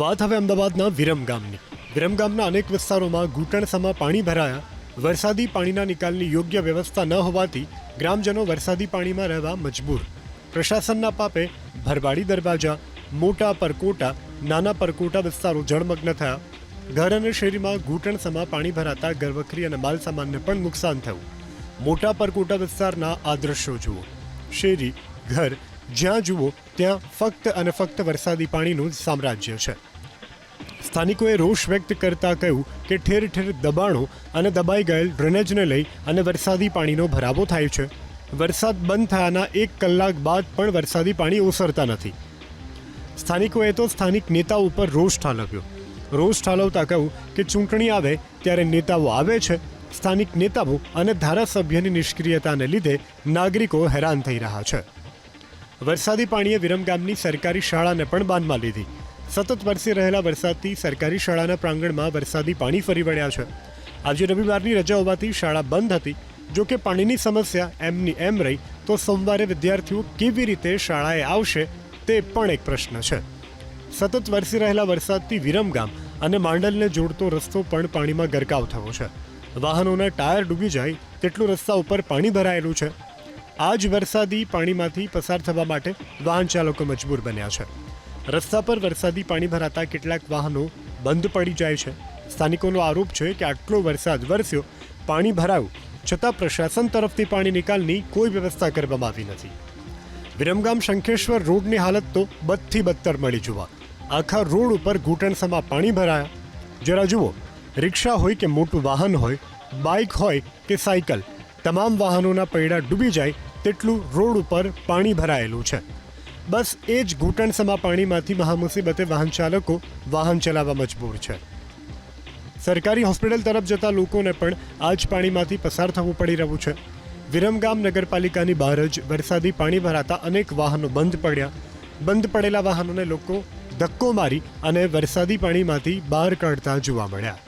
વાત હવે અમદાવાદના વિરમ ગામની. વિરમ ગામના અનેક વિસ્તારોમાં ઘૂંટણસમાં પાણી ભરાયા. વરસાદી પાણીના નિકાલની યોગ્ય વ્યવસ્થા ન હોવાથી ગ્રામજનો વરસાદી પાણીમાં રહેવા મજબૂર. પ્રશાસનના પાપે ભરવાડી દરવાજા, મોટા પરકોટા, નાના પરકોટા વિસ્તારો જળમગ્ન થયા. ઘર અને શેરીમાં ઘૂંટણસમાં પાણી ભરાતા ઘરવખરી અને માલસામાનને પણ નુકસાન થયું. મોટા પરકોટા વિસ્તારના આ દ્રશ્યો જુઓ. શેરી, ઘર, જ્યાં જુઓ ત્યાં ફક્ત અને ફક્ત વરસાદી પાણીનું જ સામ્રાજ્ય છે. સ્થાનિકોએ રોષ વ્યક્ત કરતા કહ્યું કે ઠેર ઠેર દબાણો અને દબાઈ ગયેલ ડ્રેનેજને લઈ અને વરસાદી પાણીનો ભરાવો થાય છે. વરસાદ બંધ થયાના એક કલાક બાદ પણ વરસાદી પાણી ઓસરતા નથી. સ્થાનિકોએ તો સ્થાનિક નેતાઓ ઉપર રોષ ઠાલવ્યો. રોષ ઠાલવતા કહ્યું કે ચૂંટણી આવે ત્યારે નેતાઓ આવે છે. સ્થાનિક નેતાઓ અને ધારાસભ્યની નિષ્ક્રિયતાને લીધે નાગરિકો હેરાન થઈ રહ્યા છે. વરસાદી પાણીએ વિરમગામની સરકારી શાળાને પણ બાંધમાં લીધી. સતત વરસી રહેલા વરસાદથી સરકારી શાળાના પ્રાંગણમાં વરસાદી પાણી ફરી વળ્યા છે. આજે રવિવારની રજા હોવાથી શાળા બંધ હતી. જો કે પાણીની સમસ્યા એમની એમ રહી, તો સોમવારે વિદ્યાર્થીઓ કેવી રીતે શાળાએ આવશે તે પણ એક પ્રશ્ન છે. સતત વરસી રહેલા વરસાદથી વિરમગામ અને માંડલને જોડતો રસ્તો પણ પાણીમાં ગરકાવ થયો છે. વાહનોના ટાયર ડૂબી જાય, તેટલું રસ્તા ઉપર પાણી ભરાયેલું છે. આ જ વરસાદી પાણીમાંથી પસાર થવા માટે વાહન ચાલકો મજબૂર બન્યા છે. રસ્તા પર વરસાદી પાણી ભરાતા કેટલાક વાહનો બંધ પડી જાય છે. સ્થાનિકોનો આરોપ છે કે આટલો વરસાદ વરસ્યો, પાણી ભરાયું, છતાં પ્રશાસન તરફથી પાણી નિકાલની કોઈ વ્યવસ્થા કરવામાં આવી નથી. વિરમગામ શંખેશ્વર રોડની હાલત તો બદથી બદતર મળી જોવા. આખા રોડ ઉપર ઘૂંટણસમાં પાણી ભરાયા. જરા જુઓ, રિક્ષા હોય કે મોટું વાહન હોય, બાઇક હોય કે સાયકલ, તમામ વાહનોના પૈડા ડૂબી જાય તેટલું રોડ ઉપર પાણી ભરાયેલું છે. બસ એ જ ઘૂંટણસમાં પાણીમાંથી મહામુસીબતે વાહન ચાલકો વાહન ચલાવવા મજબૂર છે. સરકારી હોસ્પિટલ તરફ જતા લોકોને પણ આ જ પાણીમાંથી પસાર થવું પડી રહ્યું છે. વિરમગામ નગરપાલિકાની બહાર જ વરસાદી પાણી ભરાતા અનેક વાહનો બંધ પડ્યા. બંધ પડેલા વાહનોને લોકો ધક્કો મારી અને વરસાદી પાણીમાંથી બહાર કાઢતા જોવા મળ્યા.